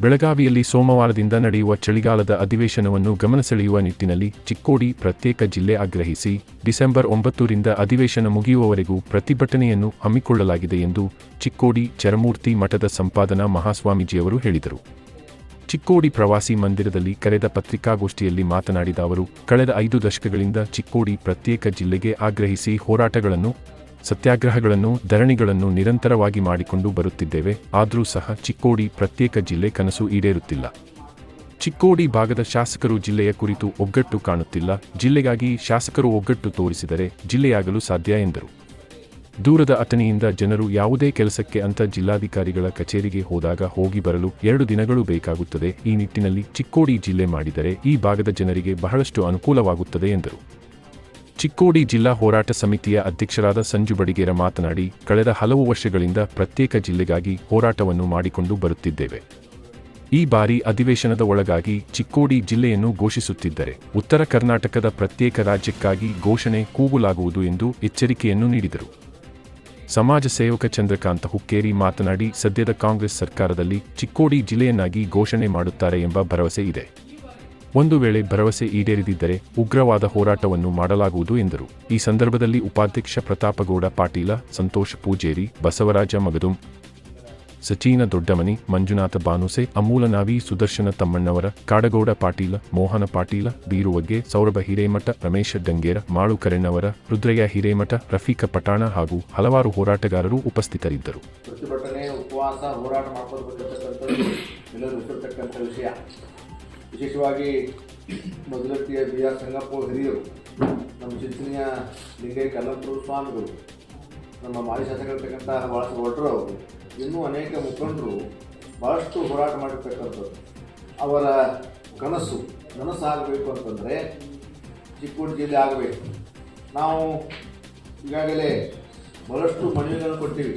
ಬೆಳಗಾವಿಯಲ್ಲಿ ಸೋಮವಾರದಿಂದ ನಡೆಯುವ ಚಳಿಗಾಲದ ಅಧಿವೇಶನವನ್ನು ಗಮನಸೆಳೆಯುವ ನಿಟ್ಟಿನಲ್ಲಿ ಚಿಕ್ಕೋಡಿ ಪ್ರತ್ಯೇಕ ಜಿಲ್ಲೆ ಆಗ್ರಹಿಸಿ ಡಿಸೆಂಬರ್ ಒಂಬತ್ತರಿಂದ ಅಧಿವೇಶನ ಮುಗಿಯುವವರೆಗೂ ಪ್ರತಿಭಟನೆಯನ್ನು ಹಮ್ಮಿಕೊಳ್ಳಲಾಗಿದೆ ಎಂದು ಚಿಕ್ಕೋಡಿ ಚರಮೂರ್ತಿ ಮಠದ ಸಂಪಾದನಾ ಮಹಾಸ್ವಾಮೀಜಿಯವರು ಹೇಳಿದರು. ಚಿಕ್ಕೋಡಿ ಪ್ರವಾಸಿ ಮಂದಿರದಲ್ಲಿ ಕರೆದ ಪತ್ರಿಕಾಗೋಷ್ಠಿಯಲ್ಲಿ ಮಾತನಾಡಿದ ಅವರು, ಕಳೆದ ಐದು ದಶಕಗಳಿಂದ ಚಿಕ್ಕೋಡಿ ಪ್ರತ್ಯೇಕ ಜಿಲ್ಲೆಗೆ ಆಗ್ರಹಿಸಿ ಹೋರಾಟಗಳನ್ನು ಸತ್ಯಾಗ್ರಹಗಳನ್ನು, ಧರಣಿಗಳನ್ನು ನಿರಂತರವಾಗಿ ಮಾಡಿಕೊಂಡು ಬರುತ್ತಿದ್ದೇವೆ. ಆದರೂ ಸಹ ಚಿಕ್ಕೋಡಿ ಪ್ರತ್ಯೇಕ ಜಿಲ್ಲೆ ಕನಸು ಈಡೇರುತ್ತಿಲ್ಲ. ಚಿಕ್ಕೋಡಿ ಭಾಗದ ಶಾಸಕರು ಜಿಲ್ಲೆಯ ಕುರಿತು ಒಗ್ಗಟ್ಟು ಕಾಣುತ್ತಿಲ್ಲ. ಜಿಲ್ಲೆಗಾಗಿ ಶಾಸಕರು ಒಗ್ಗಟ್ಟು ತೋರಿಸಿದರೆ ಜಿಲ್ಲೆಯಾಗಲು ಸಾಧ್ಯ ಎಂದರು. ದೂರದ ಅಟನಿಯಿಂದ ಜನರು ಯಾವುದೇ ಕೆಲಸಕ್ಕೆ ಅಂತ ಜಿಲ್ಲಾಧಿಕಾರಿಗಳ ಕಚೇರಿಗೆ ಹೋದಾಗ ಹೋಗಿ ಬರಲು ಎರಡು ದಿನಗಳು ಬೇಕಾಗುತ್ತದೆ. ಈ ನಿಟ್ಟಿನಲ್ಲಿ ಚಿಕ್ಕೋಡಿ ಜಿಲ್ಲೆ ಮಾಡಿದರೆ ಈ ಭಾಗದ ಜನರಿಗೆ ಬಹಳಷ್ಟು ಅನುಕೂಲವಾಗುತ್ತದೆ ಎಂದರು. ಚಿಕ್ಕೋಡಿ ಜಿಲ್ಲಾ ಹೋರಾಟ ಸಮಿತಿಯ ಅಧ್ಯಕ್ಷರಾದ ಸಂಜು ಬಡಿಗೇರ ಮಾತನಾಡಿ, ಕಳೆದ ಹಲವು ವರ್ಷಗಳಿಂದ ಪ್ರತ್ಯೇಕ ಜಿಲ್ಲೆಗಾಗಿ ಹೋರಾಟವನ್ನು ಮಾಡಿಕೊಂಡು ಬರುತ್ತಿದ್ದೇವೆ. ಈ ಬಾರಿ ಅಧಿವೇಶನದ ಒಳಗಾಗಿ ಚಿಕ್ಕೋಡಿ ಜಿಲ್ಲೆಯನ್ನು ಘೋಷಿಸುತ್ತಿದ್ದರೆ, ಉತ್ತರ ಕರ್ನಾಟಕದ ಪ್ರತ್ಯೇಕ ರಾಜ್ಯಕ್ಕಾಗಿ ಘೋಷಣೆ ಕೂಗಲಾಗುವುದು ಎಂದು ಎಚ್ಚರಿಕೆಯನ್ನು ನೀಡಿದರು. ಸಮಾಜ ಸೇವಕ ಚಂದ್ರಕಾಂತ ಹುಕ್ಕೇರಿ ಮಾತನಾಡಿ, ಸದ್ಯದ ಕಾಂಗ್ರೆಸ್ ಸರ್ಕಾರದಲ್ಲಿ ಚಿಕ್ಕೋಡಿ ಜಿಲ್ಲೆಯನ್ನಾಗಿ ಘೋಷಣೆ ಮಾಡುತ್ತಾರೆ ಎಂಬ ಭರವಸೆ ಇದೆ. ಒಂದು ವೇಳೆ ಭರವಸೆ ಈಡೇರಿದಿದ್ದರೆ ಉಗ್ರವಾದ ಹೋರಾಟವನ್ನು ಮಾಡಲಾಗುವುದು ಎಂದರು. ಈ ಸಂದರ್ಭದಲ್ಲಿ ಉಪಾಧ್ಯಕ್ಷ ಪ್ರತಾಪಗೌಡ ಪಾಟೀಲ, ಸಂತೋಷ ಪೂಜೇರಿ, ಬಸವರಾಜ ಮಗದುಂ, ಸಚಿನ ದೊಡ್ಡಮನಿ, ಮಂಜುನಾಥ ಬಾನುಸೆ ಅಮೂಲನಾವಿ ಸುದರ್ಶನ ತಮ್ಮಣ್ಣವರ, ಕಾಡಗೌಡ ಪಾಟೀಲ, ಮೋಹನ ಪಾಟೀಲ, ಬೀರುವಗ್ಗೆ, ಸೌರಭ ಹಿರೇಮಠ, ರಮೇಶ ಡಂಗೇರ, ಮಾಳು ಕರೆಣ್ಣವರ, ರುದ್ರಯ್ಯ ಹಿರೇಮಠ, ರಫೀಕ ಪಟಾಣ ಹಾಗೂ ಹಲವಾರು ಹೋರಾಟಗಾರರು ಉಪಸ್ಥಿತರಿದ್ದರು. ಪ್ರತಿಭಟನೆ, ಉಪವಾಸ, ಹೋರಾಟ ವಿಷಯ. ವಿಶೇಷವಾಗಿ ಮೊದಲಟ್ಟಿಯ ಬಿ ಆರ್ ಸಂಗಪ್ಪ ಹಿರಿಯರು, ನಮ್ಮ ಚಿಂತನೆಯ ಲಿಂಗೈ ಕಲ್ಲಂಪುರ ಸ್ವಾಮಿಗಳು, ನಮ್ಮ ಮಾಜಿ ಶಾಸಕರಿರ್ತಕ್ಕಂಥ ಭಾಳಷ್ಟು ಒಡ್ರು ಅವರು, ಇನ್ನೂ ಅನೇಕ ಮುಖಂಡರು ಭಾಳಷ್ಟು ಹೋರಾಟ ಮಾಡಿರ್ತಕ್ಕಂಥದ್ದು. ಅವರ ಕನಸು ನನಸಾಗಬೇಕು ಅಂತಂದರೆ ಚಿಕ್ಕೋಡಿ ಜಿಲ್ಲೆ ಆಗಬೇಕು. ನಾವು ಈಗಾಗಲೇ ಬಹಳಷ್ಟು ಮನವಿಗಳನ್ನು ಕೊಡ್ತೀವಿ.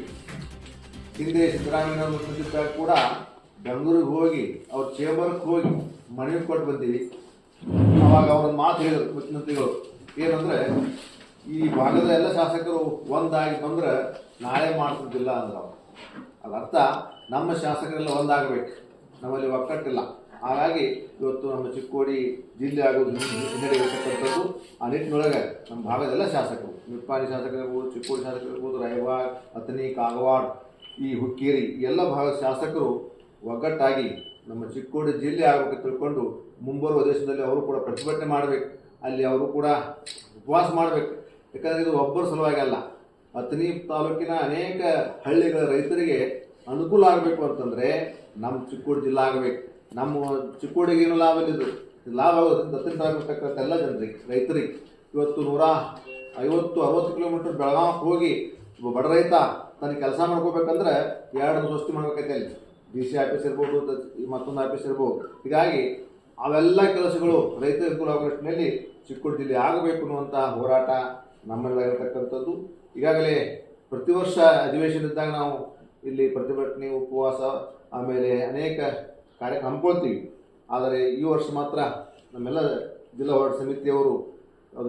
ಹಿಂದೆ ಸಿದ್ದರಾಮಯ್ಯ ಕೂಡ ಬೆಂಗಳೂರಿಗೆ ಹೋಗಿ, ಅವ್ರ ಚೇಂಬರ್ಗೆ ಹೋಗಿ ಮನವಿ ಕೊಟ್ಟು ಬಂದೀವಿ. ಅವಾಗ ಅವ್ರನ್ನ ಮಾತು ಹೇಳಿದ್ರು ಮುಖ್ಯಮಂತ್ರಿಗಳು. ಏನಂದ್ರೆ, ಈ ಭಾಗದ ಎಲ್ಲ ಶಾಸಕರು ಒಂದಾಗಿ ಬಂದ್ರೆ ನಾಳೆ ಮಾಡ್ತಿದ್ದಿಲ್ಲ ಅಂದ್ರೆ ಅವ್ರು. ಅದರ್ಥ ನಮ್ಮ ಶಾಸಕರೆಲ್ಲ ಒಂದಾಗಬೇಕು. ನಮ್ಮಲ್ಲಿ ಒಕ್ಕಟ್ಟಿಲ್ಲ. ಹಾಗಾಗಿ ಇವತ್ತು ನಮ್ಮ ಚಿಕ್ಕೋಡಿ ಜಿಲ್ಲೆ ಆಗೋದು ಹಿನ್ನಡೆಯತಕ್ಕಂಥದ್ದು ಆ ನಿಟ್ಟಿನೊಳಗೆ ನಮ್ಮ ಭಾಗದೆಲ್ಲ ಶಾಸಕರು ನಿಪ್ಪಾಣಿ ಶಾಸಕರಿರ್ಬೋದು ಚಿಕ್ಕೋಡಿ ಶಾಸಕರಿರ್ಬೋದು ರೈವಾಡ್ ಅತನಿ ಕಾಗವಾಡ್, ಈ ಹುಕ್ಕೇರಿ ಎಲ್ಲ ಭಾಗದ ಶಾಸಕರು ಒಗ್ಗಟ್ಟಾಗಿ ನಮ್ಮ ಚಿಕ್ಕೋಡಿ ಜಿಲ್ಲೆ ಆಗಬೇಕು ತಿಳ್ಕೊಂಡು ಮುಂಬರುವ ದೇಶದಲ್ಲಿ ಅವರು ಕೂಡ ಪ್ರತಿಭಟನೆ ಮಾಡಬೇಕು. ಅಲ್ಲಿ ಅವರು ಕೂಡ ಉಪವಾಸ ಮಾಡಬೇಕು. ಯಾಕಂದರೆ ಇದು ಒಬ್ಬರ ಸಲುವಾಗಿ ಅಲ್ಲ. ಅತನಿ ತಾಲೂಕಿನ ಅನೇಕ ಹಳ್ಳಿಗಳ ರೈತರಿಗೆ ಅನುಕೂಲ ಆಗಬೇಕು ಅಂತಂದರೆ ನಮ್ಮ ಚಿಕ್ಕೋಡಿ ಜಿಲ್ಲೆ ಆಗಬೇಕು. ನಮ್ಮ ಚಿಕ್ಕೋಡಿಗೆ ಏನು ಲಾಭ ಇಲ್ಲಿದ್ದು ಲಾಭ ಆಗೋದ್ರಿಂದ ಅತನಿ ತಾಲೂಕಿರ್ತಕ್ಕಂಥ ಎಲ್ಲ ಜನರಿಗೆ, ರೈತರಿಗೆ. ಇವತ್ತು ನೂರ ಐವತ್ತು, ಅರವತ್ತು ಕಿಲೋಮೀಟರ್ ಬೆಳಗಾವಿಗೆ ಹೋಗಿ ಒಬ್ಬ ಬಡ ರೈತ ತನ್ನ ಕೆಲಸ ಮಾಡ್ಕೋಬೇಕಂದ್ರೆ ಎರಡು ಸ್ವಸ್ತಿ ಮಾಡ್ಬೇಕೈತೆ ಅಲ್ಲಿ ಡಿ ಸಿ ಆಫೀಸ್ ಇರ್ಬೋದು ಮತ್ತೊಂದು ಆಫೀಸ್ ಇರ್ಬೋದು. ಹೀಗಾಗಿ ಅವೆಲ್ಲ ಕೆಲಸಗಳು ರೈತರ ಅನುಕೂಲ ಆಗುವ ನಿಟ್ಟಿನಲ್ಲಿ ಚಿಕ್ಕೋಡಿ ಜಿಲ್ಲೆ ಆಗಬೇಕು ಅನ್ನುವಂಥ ಹೋರಾಟ ನಮ್ಮಲ್ಲಿರತಕ್ಕಂಥದ್ದು ಈಗಾಗಲೇ ಪ್ರತಿ ವರ್ಷ ಅಧಿವೇಶನ ಇದ್ದಾಗ ನಾವು ಇಲ್ಲಿ ಪ್ರತಿಭಟನೆ, ಉಪವಾಸ, ಆಮೇಲೆ ಅನೇಕ ಕಾರ್ಯಕ್ರಮ ಹಮ್ಮಿಕೊಳ್ತೀವಿ. ಆದರೆ ಈ ವರ್ಷ ಮಾತ್ರ ನಮ್ಮೆಲ್ಲ ಜಿಲ್ಲಾ ಹೋರಾಟ ಸಮಿತಿಯವರು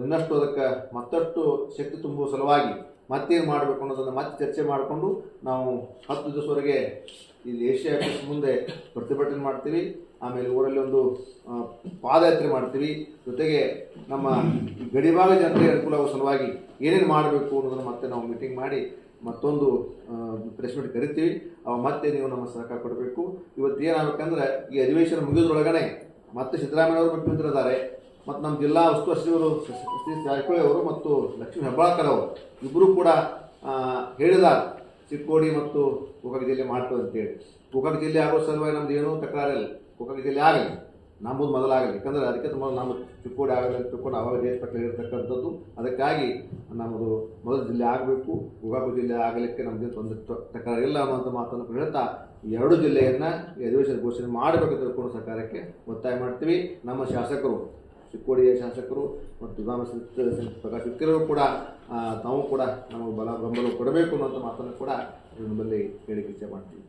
ಇನ್ನಷ್ಟು ಅದಕ್ಕೆ ಮತ್ತಷ್ಟು ಶಕ್ತಿ ತುಂಬುವ ಸಲುವಾಗಿ ಮತ್ತೇನು ಮಾಡಬೇಕು ಅನ್ನೋದನ್ನು ಮತ್ತೆ ಚರ್ಚೆ ಮಾಡಿಕೊಂಡು ನಾವು ಹತ್ತು ದಿವಸವರೆಗೆ ಇಲ್ಲಿ ಏಷ್ಯಾ ಆಫೀಸ್ ಮುಂದೆ ಪ್ರತಿಭಟನೆ ಮಾಡ್ತೀವಿ. ಆಮೇಲೆ ಊರಲ್ಲಿ ಒಂದು ಪಾದಯಾತ್ರೆ ಮಾಡ್ತೀವಿ. ಜೊತೆಗೆ ನಮ್ಮ ಗಡಿಭಾಗ ಜನರಿಗೆ ಅನುಕೂಲವಾಗುವ ಸಲುವಾಗಿ ಏನೇನು ಮಾಡಬೇಕು ಅನ್ನೋದನ್ನು ಮತ್ತೆ ನಾವು ಮೀಟಿಂಗ್ ಮಾಡಿ ಮತ್ತೊಂದು ಪ್ರೆಸ್ ಮೀಟ್ ಕರಿತೀವಿ. ಅವ ಮತ್ತೆ ನೀವು ನಮ್ಮ ಸಹಕಾರ ಕೊಡಬೇಕು ಇವತ್ತು ಏನಾಗಬೇಕಂದ್ರೆ, ಈ ಅಧಿವೇಶನ ಮುಗಿದ್ರೊಳಗನೆ ಮತ್ತೆ ಸಿದ್ದರಾಮಯ್ಯ ಅವರು ಮುಖ್ಯಮಂತ್ರಿ ಇದ್ದಾರೆ ಮತ್ತು ನಮ್ಮ ಜಿಲ್ಲಾ ಉಸ್ತುವಾರಿ ಸಚಿವರು ಶ್ರೀ ಜಾರಕಿಹೊಳಿ ಅವರು ಮತ್ತು ಲಕ್ಷ್ಮೀ ಹೆಬ್ಬಾಳ್ಕರ್ ಅವರು ಇಬ್ಬರು ಕೂಡ ಹೇಳಿದ ಚಿಕ್ಕೋಡಿ ಮತ್ತು ಗೋಕಾಕ ಜಿಲ್ಲೆ ಮಾಡ್ತದೆ ಅಂತೇಳಿ ಗೋಕಾಕ ಜಿಲ್ಲೆ ಆಗೋ ಸಲುವಾಗಿ ನಮ್ದು ಏನೂ ತಕರಾರಿಲ್ಲ ಗೋಕಾಕ ಜಿಲ್ಲೆ ಆಗಲಿ ನಮ್ಮದು ಮೊದಲಾಗಲಿ. ಯಾಕಂದರೆ ಅದಕ್ಕೆ ತುಂಬ ನಮ್ಮ ಚಿಕ್ಕೋಡಿ ಆಗಲಿ ಅಂತ ತಿಳ್ಕೊಂಡು ಅವಾಗ ದೇಶ ಪಟ್ಟ ಇರತಕ್ಕಂಥದ್ದು. ಅದಕ್ಕಾಗಿ ನಮ್ಮದು ಮೊದಲು ಜಿಲ್ಲೆ ಆಗಬೇಕು. ಗೋಕಾಕ ಜಿಲ್ಲೆ ಆಗಲಿಕ್ಕೆ ನಮಗೆ ತೊಂದರೆ ತಕರಾರು ಇಲ್ಲ ಅನ್ನುವಂಥ ಮಾತನ್ನು ಹೇಳ್ತಾ ಎರಡು ಜಿಲ್ಲೆಯನ್ನು ಅಧಿವೇಶನ ಘೋಷಣೆ ಮಾಡಬೇಕು ಅಂತ ತಿಳ್ಕೊಂಡು ಸರ್ಕಾರಕ್ಕೆ ಒತ್ತಾಯ ಮಾಡ್ತೀವಿ. ನಮ್ಮ ಶಾಸಕರು ಚಿಕ್ಕೋಡಿಯ ಶಾಸಕರು ಮತ್ತು ಧಾಮ ಪ್ರಕಾಶ್ ಹುಕ್ಕೇರವರು ಕೂಡ ತಾವು ಕೂಡ ನಮಗೆ ಬಲ ಬೆಂಬಲ ಕೊಡಬೇಕು ಅನ್ನುವಂಥ ಮಾತನ್ನು ಕೂಡ ನಿಮ್ಮಲ್ಲಿ ಹೇಳಿಕೆ ಮಾಡ್ತೀವಿ.